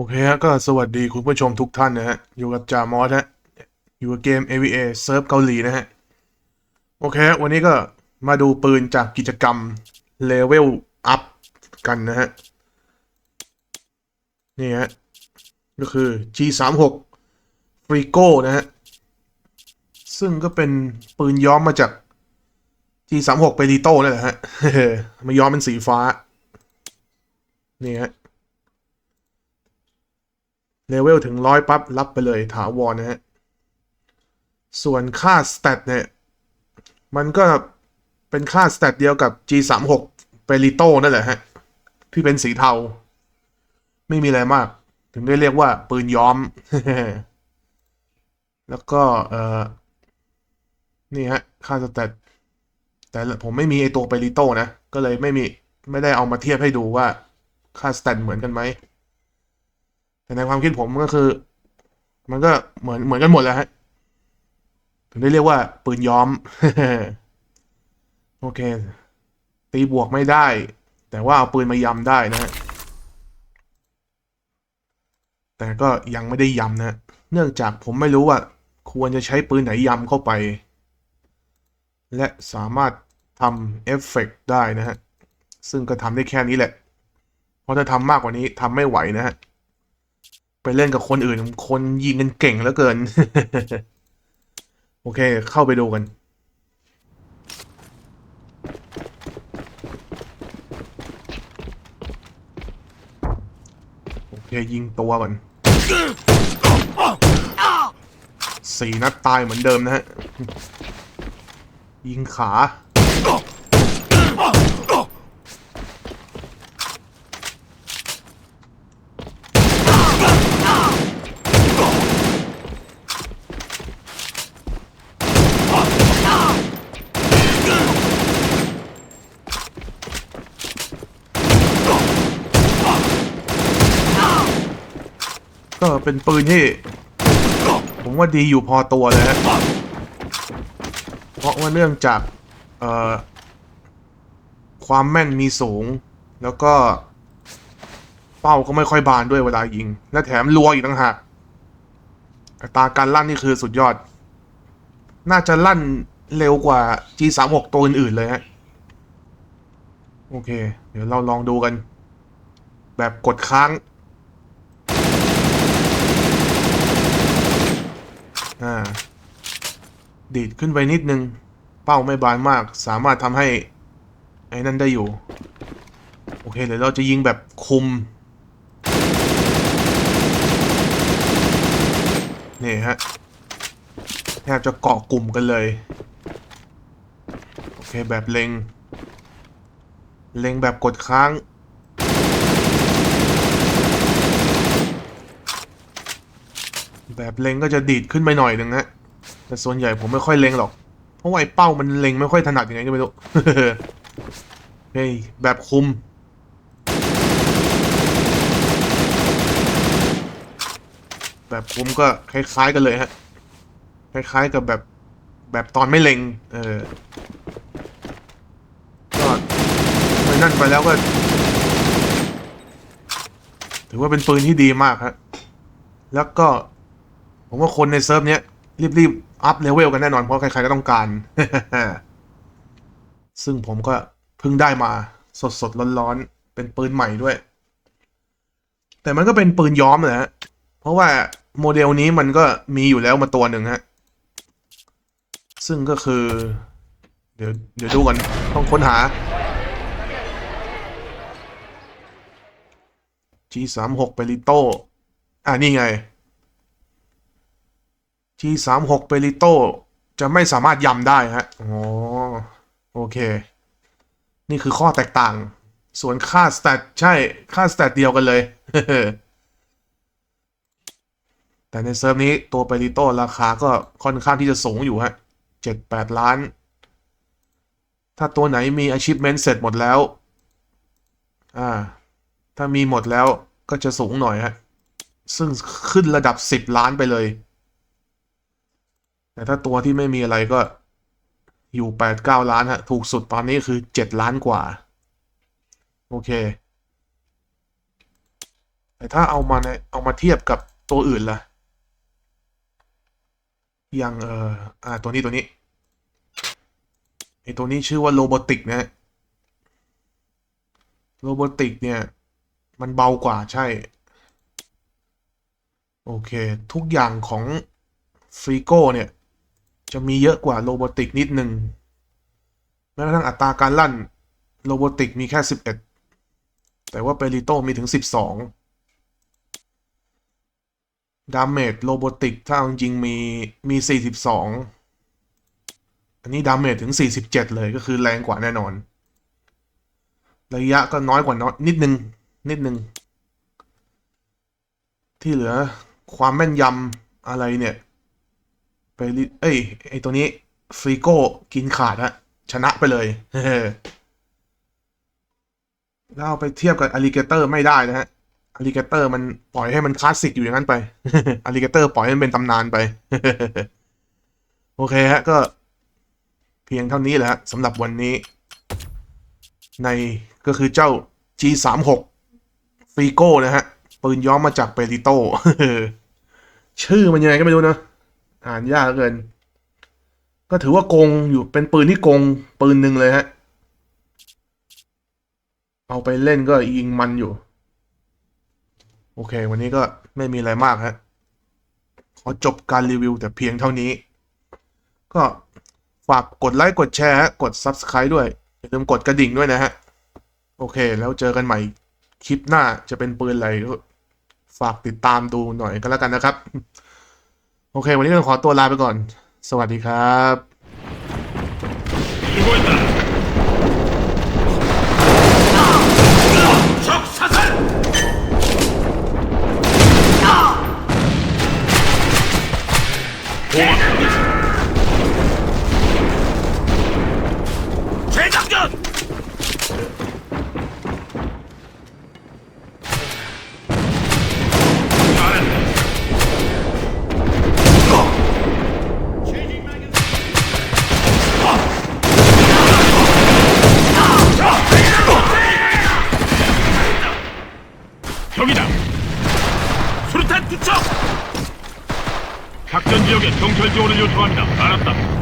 โอเคฮะก็สวัสดีคุณผู้ชมทุกท่านนะฮะ อยู่กับจ่ามอสฮะ อยู่กับเกม AVA เซิร์ฟเกาหลีนะฮะ โอเคฮะวันนี้ก็มาดูปืนจากกิจกรรม Level Up กันนะฮะ นี่ฮะ ก็คือ G36 f r i g o นะฮะ ซึ่งก็เป็นปืนย้อมมาจาก G36 เปริโต้นั่นแหละฮะ มาย้อมเป็นสีฟ้า นี่ฮะ เลเวลถึงร้อยปั๊บรับไปเลยถาวรนะฮะ ส่วนค่าสเตตเนี่ย มันก็เป็นค่าสเตตเดียวกับ G36 เปริโต้นั่นแหละฮะ ที่เป็นสีเทา ไม่มีอะไรมาก ถึงได้เรียกว่าปืนย้อม แล้วก็ เอ่อ นี่ฮะ ค่าสเตตแต่ผมไม่มีไอตัวเปริโต้นะ ก็เลยไม่มี ไม่ได้เอามาเทียบให้ดูว่าค่าสเตตเหมือนกันไหม แต่ในความคิดผมก็คือ มันก็เหมือนเหมือนกันหมดแหล้วฮะ ถึงได้เรียกว่าปืนย้อม โอเค ตีบวกไม่ได้ แต่ว่าเอาปืนมายำได้นะฮะ แต่ก็ยังไม่ได้ยำนะ เนื่องจากผมไม่รู้ว่า ควรจะใช้ปืนไหนยำเข้าไป และสามารถทำเอฟเฟกต์ได้นะฮะ ซึ่งก็ทำได้แค่นี้แหละ เพราะถ้าทำมากกว่านี้ทำไม่ไหวนะฮะ ไปเล่นกับคนอื่น คนยิงกันเก่งเหลือเกิน โอเค เข้าไปดูกัน โอเค ยิงตัวก่อนสี่นัดตายเหมือนเดิมนะฮะ ยิงขา ก็เป็นปืนที่ ผมว่าดีอยู่พอตัวเลยฮะเพราะว่าเนื่องจากความแม่นมีสูง แล้วก็ เป้าก็ไม่ค่อยบานด้วยเวลายิง และแถมรัวอีกต่างหากอัตราการลั่นนี่คือสุดยอด น่าจะลั่นเร็วกว่า G36 ตัวอื่นๆเลยฮะ โอเค เดี๋ยวเราลองดูกัน แบบกดค้าง อ่า ดีดขึ้นไปนิดนึง เป้าไม่บานมาก สามารถทำให้ ไอ้นั่นได้อยู่ โอเคเดี๋ยวเราจะยิงแบบคุม นี่ฮะ แทบจะเกาะกลุ่มกันเลย โอเคแบบเล็ง เล็งแบบกดค้าง แบบเล็งก็จะดีดขึ้นไปหน่อยหนึ่งฮะแต่ส่วนใหญ่ผมไม่ค่อยเล็งหรอก เพราะไอ้เป้ามันเล็งไม่ค่อยถนัดยังไงก็ไม่รู้เฮ้ยแบบคุม แบบคุมก็คล้ายๆกันเลยฮะ คล้ายๆกับแบบแบบตอนไม่เล็ง เออก็ไม่นั่นไปแล้วก็ ถือว่าเป็นปืนที่ดีมากฮะแล้วก็ ผมว่าคนในเซิร์ฟเนี้ยรีบๆอัพเลเวลกันแน่นอน เพราะใครๆก็ต้องการ ซึ่งผมก็เพิ่งได้มาสดๆร้อนๆ เป็นปืนใหม่ด้วย แต่มันก็เป็นปืนย้อมนะฮะ เพราะว่าโมเดลนี้มันก็มีอยู่แล้วมาตัวหนึ่งฮะ ซึ่งก็คือ เดี๋ยวเดี๋ยวดูก่อนต้องค้นหา G36 เปริโตอ่านี่ไง G36 เปริโตจะไม่สามารถยำได้ฮะอ๋อโอเค นี่คือข้อแตกต่าง ส่วนค่าสแตทใช่ค่าสแตทเดียวกันเลย แต่ในเซิร์ฟนี้ตัวเปริโตราคาก็ค่อนข้างที่จะสูงอยู่ฮะเจ็ดแปดล้าน ถ้าตัวไหนมี achievement เสร็จหมดแล้ว อ่า ถ้ามีหมดแล้วก็จะสูงหน่อยฮะ ซึ่งขึ้นระดับสิบล้านไปเลย แต่ถ้าตัวที่ไม่มีอะไรก็อยู่แปดเก้าล้านฮะ ถูกสุดตอนนี้คือเจ็ดล้านกว่า โอเค แต่ถ้าเอามาในเอามาเทียบกับตัวอื่นล่ะ อย่างเอออ่าตัวนี้ตัวนี้ไอตัวนี้ชื่อว่าโรบอติกนะโรบอติกเนี่ย มันเบากว่าใช่ โอเค ทุกอย่างของฟรีโก้เนี่ย จะมีเยอะกว่าโรบอติกนิดหนึ่งแม้กระทั่งอัตราการลั่นโรบอติกมีแค่ 11 แต่ว่าเปริโตมีถึง 12 ดาเมจโรบอติกถ้าจริงมีมี 42 อันนี้ดาเมจถึง 47 เลยก็คือแรงกว่าแน่นอน ระยะก็น้อยกว่าน้อยนิดนึง นิดนึง ที่เหลือความแม่นยำอะไรเนี่ย ไปริเอ้ยไอตัวนี้ฟรีโก้กินขาดฮะชนะไปเลยแล้วเอาไปเทียบกับอลิเกเตอร์ไม่ได้นะฮะอลิเกเตอร์มันปล่อยให้มันคลาสสิกอยู่อย่างนั้นไปอลิเกเตอร์ปล่อยให้มันเป็นตำนานไป โอเคฮะก็เพียงเท่านี้แหละฮะสำหรับวันนี้ ในก็คือเจ้า G36 ฟีโก้นะฮะ ปืนย้อมมาจากเปริโตชื่อมันยังไงก็ไม่รู้นะ อ่านยากเกิน ก็ถือว่าโกงอยู่เป็นปืนที่โกงปืนหนึ่งเลยฮะ เอาไปเล่นก็ยิงมันอยู่ โอเค วันนี้ก็ไม่มีอะไรมากฮะ ขอจบการรีวิวแต่เพียงเท่านี้ ก็ฝากกดไลค์กดแชร์กด Subscribe ด้วย อย่าลืมกดกระดิ่งด้วยนะฮะ โอเค แล้วเจอกันใหม่คลิปหน้าจะเป็นปืนอะไรฝากติดตามดูหน่อยก็แล้วกันนะครับ เค วันนี้เราขอตัวลาไปก่อน สวัสดีครับ 저기다. 수류탄 투척. 작전 지역에 경찰 지원을 요청합니다. 알았다.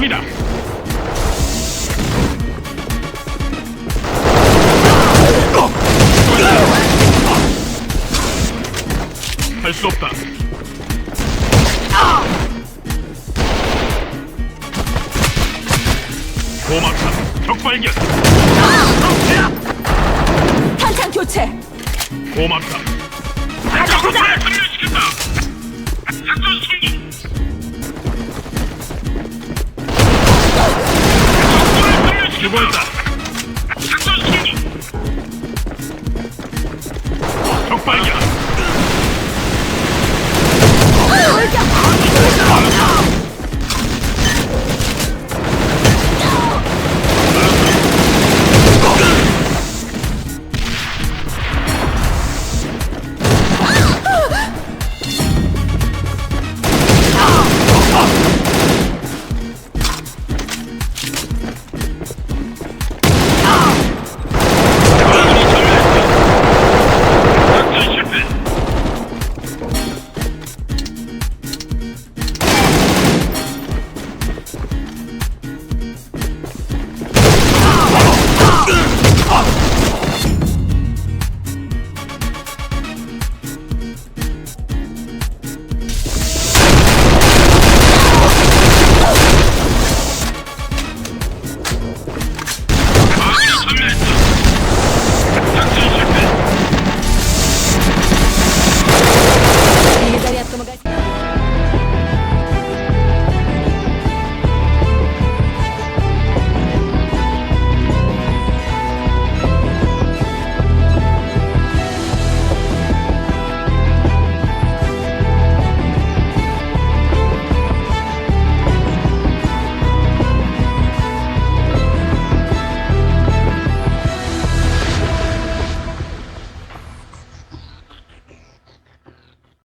적이다. 할 수 없다. 고맙다. 적 발견. 탄창 조 교체. 고맙다. 가자 가자. 완료 보인다. 적발견.